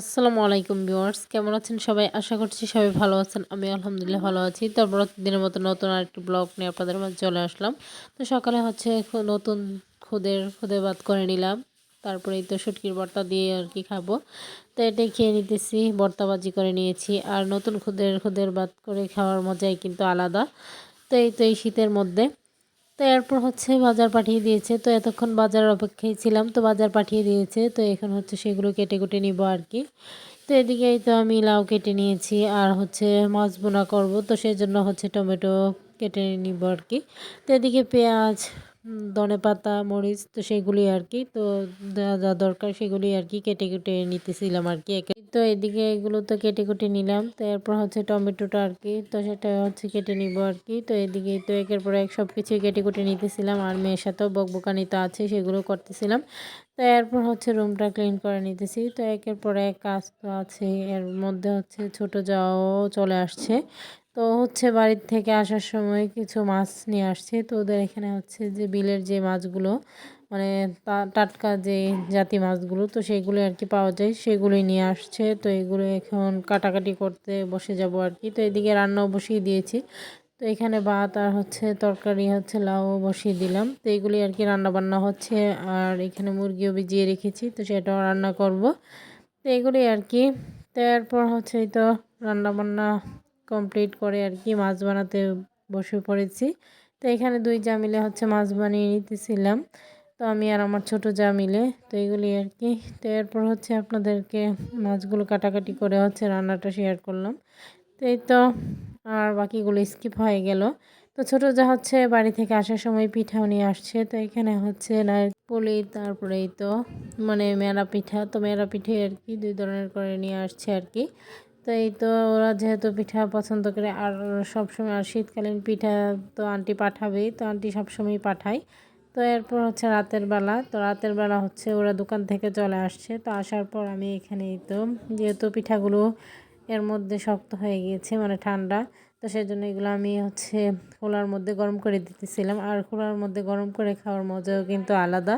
আসসালামু আলাইকুম ভিউয়ার্স, কেমন আছেন সবাই? আশা করছি সবাই ভালো আছেন। আমি আলহামদুলিল্লাহ ভালো আছি। তারপর দিনের মতো নতুন আরেকটি ব্লগ নিয়ে আপনাদের মাঝে চলে আসলাম। তো সকালে হচ্ছে নতুন খুদের, খুদে ভাত করে নিলাম। তারপরে তো শুটকির ভর্তা দিয়ে আর কি খাব। তো এটাই খেয়ে নিতেছি ভর্তাবাজি করে নিয়েছি। আর নতুন খুদের খুদের ভাত করে খাওয়ার মজাই কিন্তু আলাদা। তো এই তো এই শীতের মধ্যে। তো এরপর হচ্ছে বাজার পাঠিয়ে দিয়েছে। তো এতক্ষণ বাজারের অপেক্ষায় ছিলাম, তো বাজার পাঠিয়ে দিয়েছে। তো এখন হচ্ছে সেগুলো কেটে কুটে নিব আর কি। তো এদিকেই তো আমি লাউ কেটে নিয়েছি আর হচ্ছে মাছ বোনা করব, তো সেই জন্য হচ্ছে টমেটো কেটে নিব আর কি। তো এদিকে পেঁয়াজ ধনে পাতা, মরিচ, তো সেগুলি আর কি। তো যা যা দরকার সেগুলি আর কি কেটে কেটে নিতেছিলাম আর কি। তো এদিকে এগুলো তো কেটে কুটে নিলাম। তো এরপর হচ্ছে টমেটোটা আর কি তো সেটা হচ্ছে কেটে নিব আর কি তো এদিকে তো একের পর এক সব কিছুই কেটে কুটে নিতেছিলাম। আর মেয়ের সাথেও বকবকানি তো আছে, সেগুলো করতেছিলাম। তো এরপর হচ্ছে রুমটা ক্লিন করে নিতেছি। তো একের পর এক কাজ তো আছে। এর মধ্যে হচ্ছে ছোট যাও চলে আসছে। তো হচ্ছে বাড়ির থেকে আসার সময় কিছু মাছ নিয়ে আসছে। তো ওদের এখানে হচ্ছে যে বিলের যে মাছগুলো মানে টাটকা যে জাতি মাছগুলো, তো সেগুলো আর কি পাওয়া যায়। সেগুলোই নিয়ে আসছে। তো এগুলো এখন কাটাকাটি করতে বসে যাব আর কি। তো এদিকে রান্নাও বসিয়ে দিয়েছি। তো এখানে ভাত আর হচ্ছে তরকারি হচ্ছে লাউ বসিয়ে দিলাম। তো এগুলি আর কি রান্না বান্না হচ্ছে। আর এখানে মুরগিও ভিজিয়ে রেখেছি। তো সেটাও রান্না করব। তো এগুলি আর কি। তো এরপর হচ্ছে তো রান্না বান্না কমপ্লিট করে আর কি মাছ বানাতে বসে পড়েছি। তো এখানে দুই জামিলে হচ্ছে মাছ বানিয়ে নিতেছিলাম। তো আমি আর আমার ছোট যা মিলে, তো এগুলি আর কি। তো এরপর হচ্ছে আপনাদেরকে মাছগুলো কাটাকাটি করে হচ্ছে রান্নাটা শেয়ার করলাম। তো এই তো আর বাকিগুলো স্কিপ হয়ে গেল। তো ছোট যা হচ্ছে বাড়ি থেকে আসার সময় পিঠাও নিয়ে আসছে। তো এখানে হচ্ছে নারপুলি তারপরে তো মানে মেরা পিঠা। তো মেরা পিঠে আর কি দুই ধরনের করে নিয়ে আসছে আর কি। তো এই তো ওরা যেহেতু পিঠা পছন্দ করে, আর সবসময় আর শীতকালীন পিঠা তো আন্টি পাঠাবেই। তো আন্টি সবসময় পাঠায়। তো এরপর হচ্ছে রাতের বেলা। তো রাতের বেলা হচ্ছে ওরা দোকান থেকে চলে আসছে। তো আসার পর আমি এখানে এই তো, যেহেতু পিঠাগুলো এর মধ্যে শক্ত হয়ে গিয়েছে মানে ঠান্ডা, তো সেই জন্য এগুলো আমি হচ্ছে খোলার মধ্যে গরম করে দিতেছিলাম। আর খোলার মধ্যে গরম করে খাওয়ার মজাও কিন্তু আলাদা।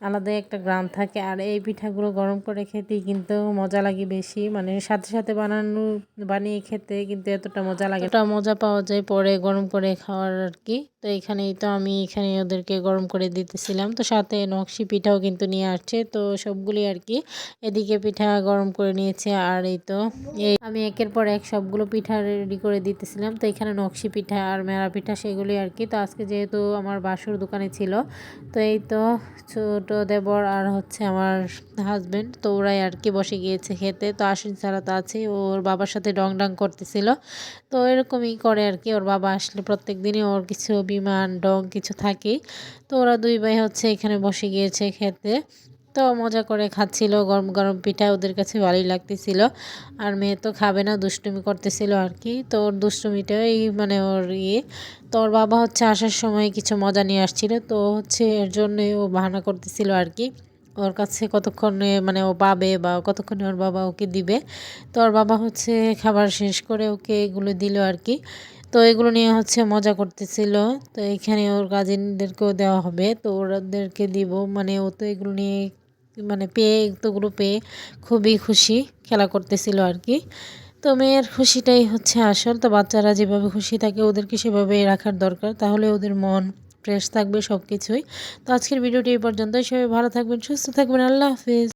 আলাদাই একটা গ্রাম থাকে আর এই পিঠাগুলো গরম করে খেতেই কিন্তু মজা লাগে বেশি। মানে সাথে সাথে বানানো, বানিয়ে খেতে কিন্তু এতটা মজা লাগে এতটা মজা পাওয়া যায় পরে গরম করে খাওয়ার আর কি। তো এখানেই তো আমি এখানে ওদেরকে গরম করে দিতেছিলাম। তো সাথে নকশি পিঠাও কিন্তু নিয়ে আসছে। তো সবগুলি আর কি এদিকে পিঠা গরম করে নিয়েছে আর এই তো এই আমি একের পর এক সবগুলো পিঠা রেডি করে দিতেছিলাম। তো এখানে নকশি পিঠা আর মেরা পিঠা সেগুলি আর কি। তো আজকে যেহেতু আমার বাসুর দোকানে ছিল, তো এই তো ছোট দেবর আর হচ্ছে আমার হাজব্যান্ড তো ওরাই আর কি বসে গিয়েছে খেতে। তো আসিন ছাড়া তো আছে ওর বাবার সাথে ডং ডং করতেছিল। তো এরকমই করে আর কি, ওর বাবা আসলে প্রত্যেক দিনই ওর কিছু বিমান, ডং কিছু থাকে তো ওরা দুই ভাই হচ্ছে এখানে বসে গিয়েছে খেতে। তো মজা করে খাচ্ছিল, গরম গরম পিঠা ওদের কাছে ভালোই লাগতেছিল। আর মেয়ে তো খাবে না, দুষ্টুমি করতেছিল আর কি। তো ওর দুষ্টুমিটাই মানে ওর ইয়ে। তো ওর বাবা হচ্ছে আসার সময় কিছু মজা নিয়ে আসছিল। তো হচ্ছে এর জন্যই ও বাহানা করতেছিল আর কি। ওর কাছে কতক্ষণে মানে ও পাবে বা কতক্ষণে ওর বাবা ওকে দিবে। তো ওর বাবা হচ্ছে খাবার শেষ করে ওকে এগুলো দিল আর কি। তো এগুলো নিয়ে হচ্ছে মজা করতেছিল। তো এখানে ওর কাজিনদেরকেও দেওয়া হবে। তো ওদেরকে দিব। মানে ও তো এগুলো নিয়ে মানে পেয়ে তোগুলো পেয়ে খুবই খুশি খেলা করতেছিল আর কি। তো মেয়ের খুশিটাই হচ্ছে আসল। তো বাচ্চারা যেভাবে খুশি থাকে ওদেরকে সেভাবে রাখার দরকার। তাহলে ওদের মন ফ্রেশ থাকবে সব কিছুই তো আজকের ভিডিওটি এই পর্যন্তই। সবাই ভালো থাকবেন, সুস্থ থাকবেন। আল্লাহ হাফিজ।